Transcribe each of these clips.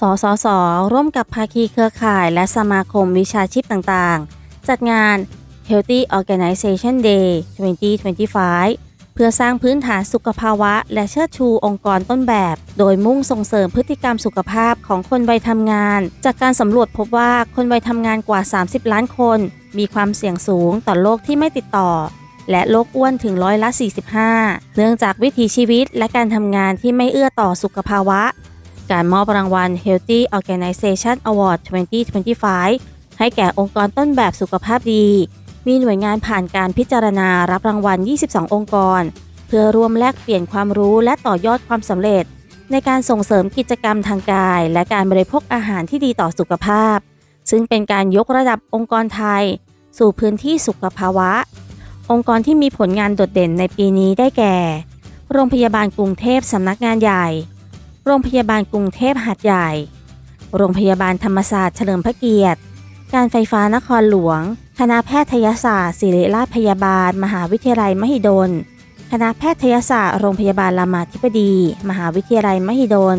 สสส ร่วมกับภาคีเครือข่ายและสมาคมวิชาชีพต่างๆ จัดงาน Healthy Organization Day 2025 เพื่อสร้างพื้นฐานสุขภาวะ และเชิดชูองค์กรต้นแบบ โดยมุ่งส่งเสริมพฤติกรรมสุขภาพของคนวัยทำงาน จากการสำรวจพบว่าคนวัยทำงานกว่า 30 ล้านคน มีความเสี่ยงสูงต่อโรคที่ไม่ติดต่อ และโรคอ้วนถึงร้อยละ 45 เนื่องจากวิถีชีวิตและการทำงานที่ไม่เอื้อต่อสุขภาวะ การมอบรางวัล Healthy Organization Award 2025 ให้แก่องค์กรต้นแบบสุขภาพดี มีหน่วยงานผ่านการพิจารณารับรางวัล 22 องค์กร เพื่อร่วมแลกเปลี่ยนความรู้และต่อยอดความสำเร็จ ในการส่งเสริมกิจกรรมทางกาย และการบริโภคอาหารที่ดีต่อสุขภาพ ซึ่งเป็นการยกระดับองค์กรไทย สู่พื้นที่สุขภาวะ องค์กรที่มีผลงานโดดเด่นในปีนี้ได้แก่ โรงพยาบาลกรุงเทพสำนักงานใหญ่ โรงพยาบาลกรุงเทพหาดใหญ่ โรงพยาบาลธรรมศาสตร์เฉลิมพระเกียรติ การไฟฟ้านครหลวง คณะแพทยศาสตร์ศิริราชพยาบาล มหาวิทยาลัยมหิดล คณะแพทยศาสตร์โรงพยาบาลรามาธิบดี มหาวิทยาลัยมหิดล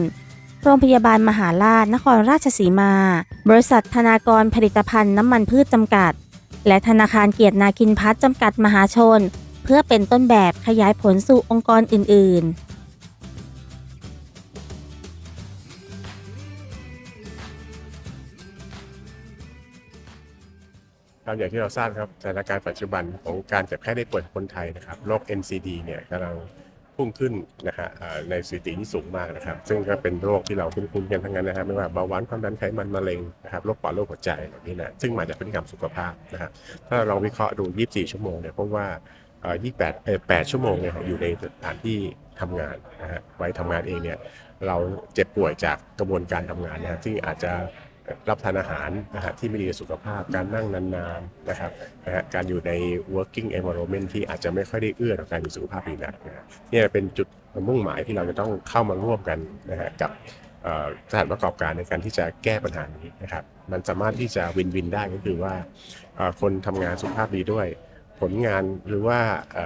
โรงพยาบาลมหาราชนครราชสีมา บริษัทธนากรผลิตภัณฑ์น้ำมันพืชจำกัด และธนาคารเกียรตินาคินพัฒน์จำกัดมหาชน เพื่อเป็นต้นแบบขยายผลสู่องค์กรอื่น ๆ ครับอย่างที่เราทราบครับสถานการณ์ปัจจุบันของการเจ็บไข้ได้ป่วยคนไทยนะครับโรค NCD เนี่ยกำลังพุ่งขึ้นนะฮะในสถิติที่สูงมากนะครับ ซึ่งก็เป็นโรคที่เราคุ้นๆกันทั้งนั้นนะครับไม่ว่าเบาหวานความดันไขมันมะเร็งนะครับโรคปอดโรคหัวใจแบบนี้นะซึ่งมาจากพฤติกรรมสุขภาพนะฮะถ้าเราวิเคราะห์ดู 24 ชั่วโมงเนี่ยพบว่าเอ่อ28เอ่อ8ชั่วโมงเนี่ยอยู่ในสถานที่ทำงานนะฮะไว้ทำงานเองเนี่ยเราเจ็บป่วยจากกระบวนการทำงานนะฮะที่อาจจะ รับทานอาหารนะฮะที่ไม่ดีต่อสุขภาพการนั่งนานๆนะครับนะฮะการอยู่ใน working environment ที่อาจจะไม่ค่อยได้เอื้อต่อการมีสุขภาพดีนักนะเนี่ยเป็นจุดมุ่งหมายที่เราจะต้องเข้ามาร่วมกันนะฮะกับสถานประกอบการในการที่จะแก้ปัญหานี้นะครับ มันสามารถที่จะวินวินได้ก็คือว่าคนทำงานสุขภาพดีด้วย ผลงานหรือว่า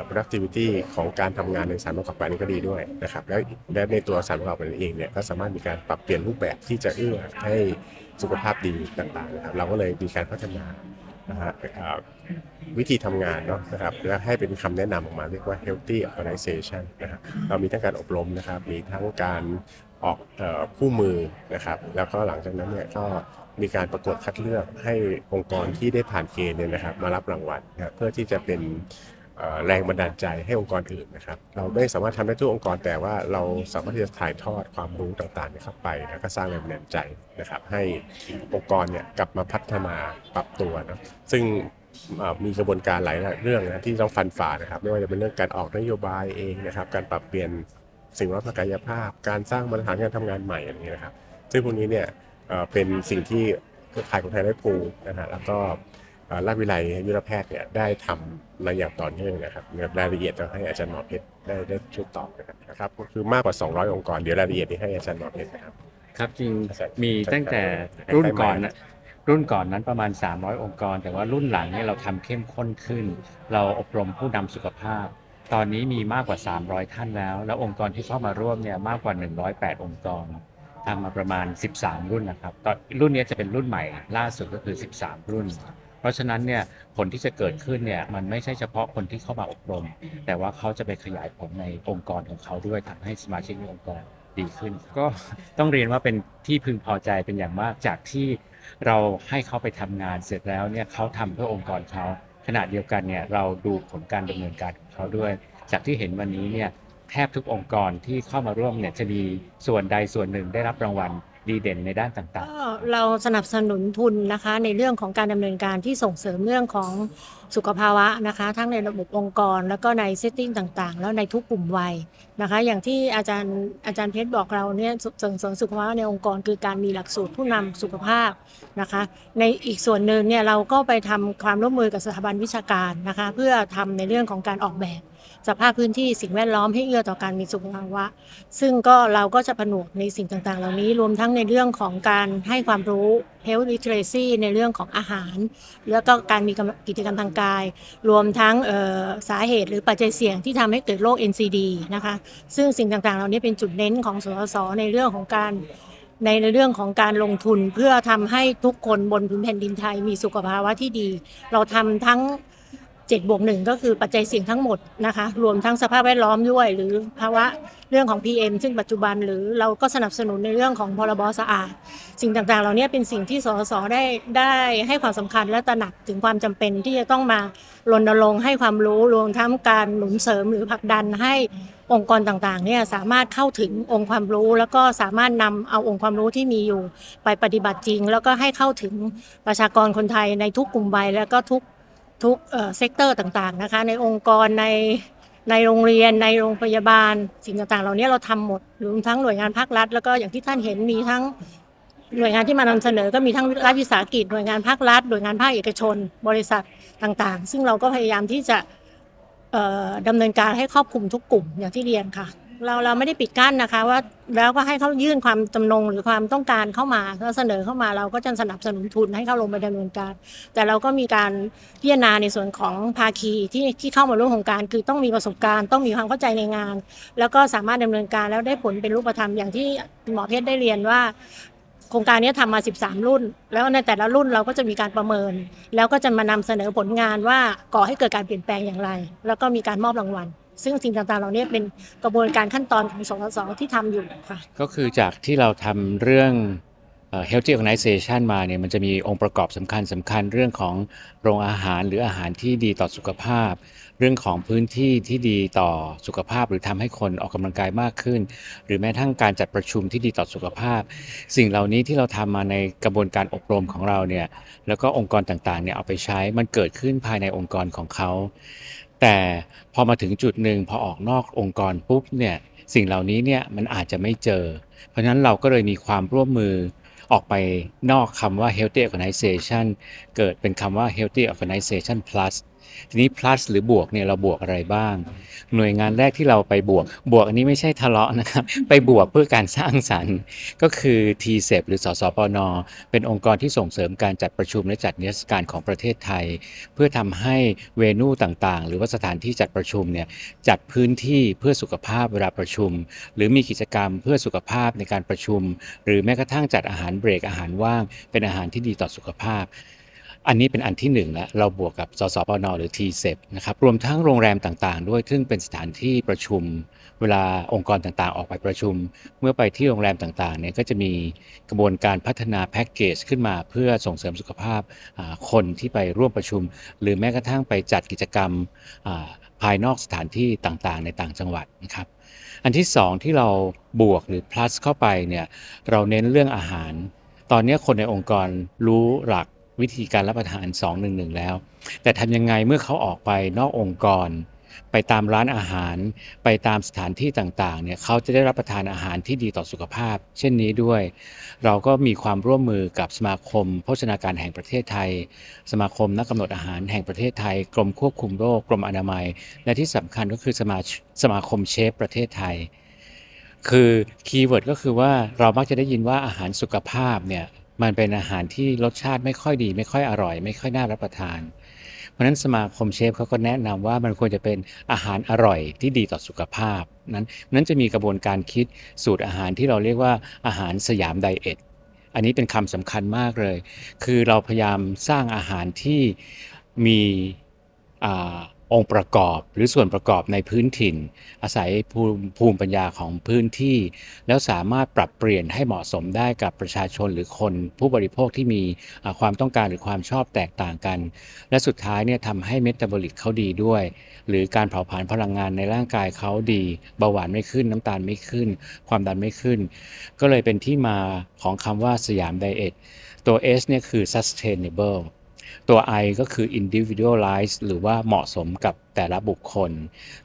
productivity ของการทำงานในสถานประกอบการก็ดีด้วยนะครับและและในตัวสถานประกอบการเองเนี่ยก็สามารถมีการปรับเปลี่ยนรูปแบบที่จะเอื้อให้ สุขภาพดีต่างๆนะครับเราก็เลยมีการพัฒนานะฮะวิธีทำงานเนาะนะครับและให้เป็นคำแนะนำออกมาเรียกว่า healthy organization นะครับเรามีทั้งการอบรมนะครับ มีทั้งการออกคู่มือนะครับ แล้วก็หลังจากนั้นเนี่ยก็มีการประกวดคัดเลือกให้องค์กรที่ได้ผ่านเกณฑ์เนี่ยนะครับ มารับรางวัลนะเพื่อที่จะเป็น แรงบันดาลใจให้องค์กรอื่นนะครับ เราไม่สามารถทำได้ทุกองค์กรแต่ว่าเราสามารถที่จะถ่ายทอดความรู้ต่างๆเข้าไป แล้วก็สร้างแรงบันดาลใจนะครับ ให้องค์กรเนี่ยกลับมาพัฒนาปรับตัวนะซึ่งมีกระบวนการหลายเรื่องนะที่ต้องฟันฝ่านะครับ ไม่ว่าจะเป็นเรื่องการออกนโยบายเองนะครับ การปรับเปลี่ยนสิ่งวดล้อมทางกายภาพ การสร้างมาตรฐานการทำงานใหม่อะไรอย่างเงี้นะครับ ซึ่งพวกนี้เนี่ยเป็นสิ่งที่เครือข่ายของไทยได้ปูนะฮะแล้วก็ ราชวิไลยุรแพทย์เนี่ยได้ทำมาอย่างต่อเนื่องนะครับรายละเอียดจะให้อาจารย์หมอเพชรได้ได้ช่วยตอบนะครับก็คือมากกว่า 200 องค์กรเดี๋ยวรายละเอียดนี้ให้อาจารย์หมอเพชรนะครับครับจริงมีตั้งแต่รุ่นก่อนนะรุ่นก่อนนั้นประมาณ 300 องค์กร แต่ว่ารุ่นหลังเนี่ยเราทำเข้มข้นขึ้น เราอบรมผู้นำสุขภาพ ตอนนี้มีมากกว่า 300 ท่านแล้ว แล้วองค์กรที่เข้ามาร่วมเนี่ยมากกว่า 108 องค์กรทำมาประมาณ 13 รุ่นนะครับตอนรุ่นนี้จะเป็นรุ่นใหม่ล่าสุดก็คือ 13 รุ่น เพราะฉะนั้นเนี่ยผลที่จะเกิดขึ้นเนี่ยมันไม่ใช่เฉพาะคนที่เข้ามาอบรม แต่ว่าเขาจะไปขยายผลในองค์กรของเขาด้วยทำให้สมาชิกในองค์กรดีขึ้น ก็ต้องเรียนว่าเป็นที่พึงพอใจเป็นอย่างมากจากที่เราให้เขาไปทำงานเสร็จแล้วเนี่ยเขาทำเพื่อองค์กรเขาขณะเดียวกันเนี่ยเราดูผลการดำเนินการของเขาด้วย จากที่เห็นวันนี้เนี่ยแทบทุกองค์กรที่เข้ามาร่วมเนี่ยจะมีส่วนใดส่วนหนึ่งได้รับรางวัล ดีเด่นในด้านต่างก็เราสนับสนุนทุนนะคะในเรื่องของการดำเนินการที่ส่งเสริมเรื่องของสุขภาวะนะคะ ทั้งในระบบองค์กร แล้วก็ในเซตติ้งต่างๆ แล้วในทุกกลุ่มวัยนะคะ อย่างที่อาจารย์อาจารย์เพชรบอกเราเนี่ยส่งเสริมสุขภาวะในองค์กร คือการมีหลักสูตรผู้นำสุขภาพนะคะ ในอีกส่วนหนึ่งเนี่ยเราก็ไปทำความร่วมมือกับสถาบันวิชาการนะคะ เพื่อทำในเรื่องของการออกแบบ สภาพพื้นที่สิ่งแวดล้อมให้เอื้อต่อการมีสุขภาวะ ซึ่งก็เราก็จะผนวกในสิ่งต่างๆ เหล่านี้รวมทั้งในเรื่องของการให้ความรู้ health literacy ในเรื่องของอาหาร แล้วก็การมีกิจกรรมทางกาย รวมทั้งสาเหตุหรือปัจจัยเสี่ยงที่ทำให้เกิดโรค NCD นะคะซึ่งสิ่งต่างๆ เหล่านี้เป็นจุดเน้นของสสสในเรื่องของการในเรื่องของการลงทุนเพื่อทำให้ทุกคนบนพื้นแผ่นดินไทยมีสุขภาวะที่ดี เราทำทั้ง 7บวกหนึ่งก็คือปัจจัยเสี่ยงทั้งหมดนะคะ รวมทั้งสภาพแวดล้อมด้วย หรือภาวะเรื่องของ PM ซึ่งปัจจุบันหรือเราก็สนับสนุนในเรื่องของพรบสะอาด สิ่งต่างๆ เหล่านี้เป็นสิ่งที่สสได้ได้ให้ความสำคัญและตระหนักถึงความจำเป็นที่จะต้องมารณรงค์ให้ความรู้รวมทั้งการหนุนเสริมหรือผลักดันให้องค์กรต่างๆเนี่ยสามารถเข้าถึงองค์ความรู้ แล้วก็สามารถนำเอาองค์ความรู้ที่มีอยู่ ไปปฏิบัติจริง แล้วก็ให้เข้าถึงประชากรคนไทยในทุกกลุ่มวัยแล้วก็ทุก ทุกเซกเตอร์ต่างๆนะคะ ในองค์กรในในโรงเรียนในโรงพยาบาล สิ่งต่างๆ เหล่านี้เราทำหมดรวมทั้งหน่วยงานภาครัฐ แล้วก็อย่างที่ท่านเห็นมีทั้งหน่วยงานที่มานำเสนอก็มีทั้งรัฐวิสาหกิจหน่วยงานภาครัฐหน่วยงานภาคเอกชน บริษัทต่างๆ ซึ่งเราก็พยายามที่จะเอ่อดำเนินการให้ครอบคลุมทุกกลุ่มอย่างที่เรียนค่ะ เราเราไม่ได้ปิดกั้นนะคะ ว่าแล้วก็ให้เขายื่นความจำนงหรือความต้องการเข้ามาแล้วเสนอเข้ามาเราก็จะสนับสนุนทุนให้เข้าลงไปดำเนินการ แต่เราก็มีการพิจารณาในส่วนของภาคีที่ที่เข้ามาร่วมโครงการ คือต้องมีประสบการณ์ต้องมีความเข้าใจในงาน แล้วก็สามารถดำเนินการแล้วได้ผลเป็นรูปธรรมอย่างที่หมอเพชรได้เรียนว่าโครงการนี้ทำมา 13 รุ่น แล้วในแต่ละรุ่นเราก็จะมีการประเมิน แล้วก็จะมานำเสนอผลงานว่าก่อให้เกิดการเปลี่ยนแปลงอย่างไร แล้วก็มีการมอบรางวัลซึ่งสิ่งต่างๆเหล่านี้เป็นกระบวนการขั้นตอนของสสที่ทำอยู่ค่ะก็คือจากที่เราทำเรื่อง healthy organization มาเนี่ยมันจะมีองค์ประกอบสำคัญสำคัญเรื่องของโรงอาหารหรืออาหารที่ดีต่อสุขภาพ เรื่องของพื้นที่ที่ดีต่อสุขภาพ หรือทำให้คนออกกำลังกายมากขึ้น หรือแม้ทั้งการจัดประชุมที่ดีต่อสุขภาพ สิ่งเหล่านี้ที่เราทำมาในกระบวนการอบรมของเราเนี่ยแล้วก็องค์กรต่างๆเนี่ยเอาไปใช้มันเกิดขึ้นภายในองค์กรของเขา แต่พอมาถึงจุดหนึ่งพอออกนอกองค์กรปุ๊บเนี่ยสิ่งเหล่านี้เนี่ยมันอาจจะไม่เจอ เพราะฉะนั้นเราก็เลยมีความร่วมมือ ออกไปนอกคำว่า healthy organization เกิดเป็นคำว่า healthy organization plus ทีนี้ plus หรือบวกเนี่ยเราบวกอะไรบ้าง หน่วยงานแรกที่เราไปบวก บวกอันนี้ไม่ใช่ทะเลาะนะครับ ไปบวกเพื่อการสร้างสรรค์ ก็คือ t c e p หรือสสปน เป็นองค์กรที่ส่งเสริมการจัดประชุมและจัดนิทรรศการของประเทศไทย เพื่อทำให้เวนูต่างๆ หรือว่าสถานที่จัดประชุมเนี่ยจัดพื้นที่เพื่อสุขภาพเวลาประชุม หรือมีกิจกรรมเพื่อสุขภาพในการประชุม หรือแม้กระทั่งจัดอาหารเบรกอาหารว่าง เป็นอาหารที่ดีต่อสุขภาพ อันนี้เป็นอันที่หนึ่งแล้วเราบวกกับสสปนหรือ t c e p นะครับรวมทั้งโรงแรมต่างๆ ด้วยซึ่งเป็นสถานที่ประชุม เวลาองค์กรต่างๆ ออกไปประชุม เมื่อไปที่โรงแรมต่างๆเนี่ยก็จะมีกระบวนการพัฒนาแพ็กเกจขึ้นมาเพื่อส่งเสริมสุขภาพคนที่ไปร่วมประชุม หรือแม้กระทั่งไปจัดกิจกรรมภายนอกสถานที่ต่างๆ ในต่างจังหวัดนะครับอันที่สองที่เราบวกหรือ plus เข้าไปเนี่ยเราเน้นเรื่องอาหาร ตอนนี้คนในองค์กรรู้หลัก วิธีการรับประทาน 211 แล้ว แต่ทำยังไงเมื่อเขาออกไปนอกองค์กร ไปตามร้านอาหาร ไปตามสถานที่ต่างๆเนี่ยเขาจะได้รับประทานอาหารที่ดีต่อสุขภาพ เช่นนี้ด้วย เราก็มีความร่วมมือกับสมาคม โภชนาการแห่งประเทศไทย สมาคมนักกำหนดอาหารแห่งประเทศไทย กรมควบคุมโรคกรมอนามัย และที่สำคัญก็คือสมาสมาคมเชฟประเทศไทยคือคีย์เวิร์ดก็คือว่าเรามักจะได้ยินว่าอาหารสุขภาพเนี่ย มันเป็นอาหารที่รสชาติไม่ค่อยดี ไม่ค่อยอร่อย ไม่ค่อยน่ารับประทาน เพราะนั้นสมาคมเชฟเขาก็แนะนำว่ามันควรจะเป็นอาหารอร่อยที่ดีต่อสุขภาพ นั้นนั้นจะมีกระบวนการคิดสูตรอาหารที่เราเรียกว่าอาหารสยามไดเอทอันนี้เป็นคำสำคัญมากเลย คือเราพยายามสร้างอาหารที่มีอา องค์ประกอบหรือส่วนประกอบในพื้นถิ่น อาศัยภูมิภูมิปัญญาของพื้นที่ แล้วสามารถปรับเปลี่ยนให้เหมาะสมได้กับประชาชนหรือคน ผู้บริโภคที่มีความต้องการหรือความชอบแตกต่างกัน และสุดท้ายเนี่ยทำให้เมตาบอลิกเขาดีด้วย หรือการเผาผลาญพลังงานในร่างกายเขาดีเบาหวานไม่ขึ้นน้ำตาลไม่ขึ้น ความดันไม่ขึ้น ก็เลยเป็นที่มาของคำว่าสยามไดเอทตัว S เนี่ยคือ sustainable ตัว I ก็คือ individualize หรือว่าเหมาะสมกับแต่ละบุคคล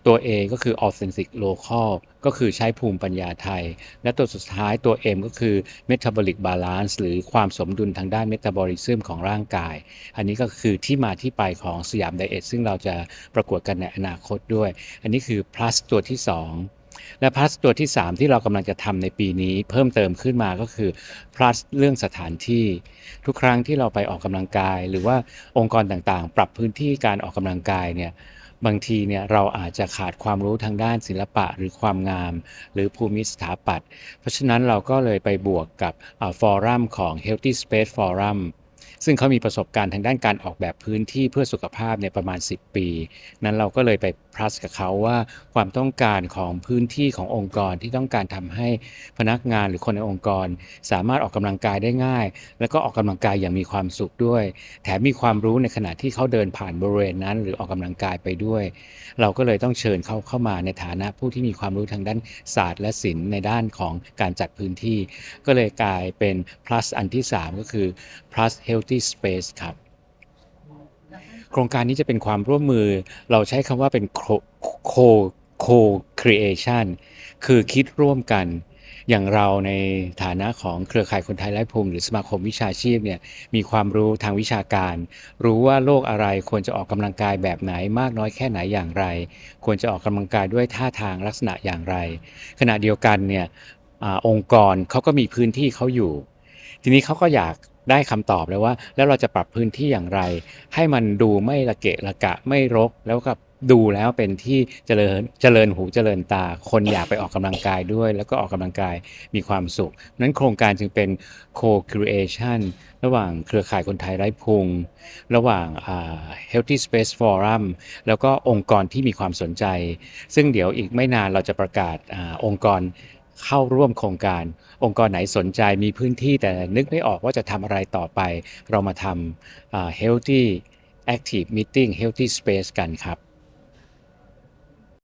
ตัว A ก็คือ authentic local ก็คือใช้ภูมิปัญญาไทย และตัวสุดท้ายตัว M ก็คือ metabolic balance หรือความสมดุลทางด้าน metabolism ของร่างกาย อันนี้ก็คือที่มาที่ไปของสยามไดเอทซึ่งเราจะประกวดกันในอนาคตด้วย อันนี้คือ plus ตัวที่ 2 และ plus ตัวที่ 3 ที่เรากำลังจะทำในปีนี้ เพิ่มเติมขึ้นมาก็คือ plus เรื่องสถานที่ ทุกครั้งที่เราไปออกกำลังกาย หรือว่าองค์กรต่างๆ ปรับพื้นที่การออกกำลังกายเนี่ยบางทีเนี่ยเราอาจจะขาดความรู้ทางด้านศิลปะหรือความงาม หรือภูมิสถาปัตย์เพราะฉะนั้นเราก็เลยไปบวกกับฟอรัมของ Healthy Space Forum ซึ่งเขามีประสบการณ์ทางด้านการออกแบบพื้นที่เพื่อสุขภาพเนี่ยประมาณ 10 ปี นั้นเราก็เลยไป plus กับเขาว่าความต้องการของพื้นที่ขององค์กรที่ต้องการทำให้พนักงานหรือคนในองค์กร สามารถออกกำลังกายได้ง่าย แล้วก็ออกกำลังกายอย่างมีความสุขด้วย แถมมีความรู้ในขณะที่เขาเดินผ่านบริเวณนั้น หรือออกกำลังกายไปด้วย เราก็เลยต้องเชิญเขาเข้ามาในฐานะผู้ที่มีความรู้ทางด้านศาสตร์และศิลป์ในด้านของการจัดพื้นที่ ก็เลยกลายเป็น plus อันที่ 3 ก็คือ plus health healthy space ครับ โครงการนี้จะเป็นความร่วมมือ เราใช้คำว่าเป็น co co co creation คือคิดร่วมกัน อย่างเราในฐานะของเครือข่ายคนไทยไร้ภูมิหรือสมาคมวิชาชีพเนี่ยมีความรู้ทางวิชาการ รู้ว่าโรคอะไรควรจะออกกำลังกายแบบไหนมากน้อยแค่ไหนอย่างไร ควรจะออกกำลังกายด้วยท่าทางลักษณะอย่างไร ขณะเดียวกันเนี่ยอองค์กรเขาก็มีพื้นที่เขาอยู่ ทีนี้เขาก็อยาก ได้คำตอบแล้วว่า แล้วเราจะปรับพื้นที่อย่างไร ให้มันดูไม่ระเกะระกะไม่รกแล้วก็ดูแล้วเป็นที่เจริญเจริญหูเจริญตา คนอยากไปออกกำลังกายด้วย แล้วก็ออกกำลังกายมีความสุข นั้นโครงการจึงเป็น co-creation ระหว่างเครือข่ายคนไทยไร้พุง ระหว่าง Healthy Space Forum แล้วก็องค์กรที่มีความสนใจ ซึ่งเดี๋ยวอีกไม่นานเราจะประกาศอองค์กร เข้าร่วมโครงการ องค์กรไหนสนใจมีพื้นที่แต่นึกไม่ออกว่าจะทำอะไรต่อไป เรามาทำ Healthy Active Meeting Healthy Space กันครับ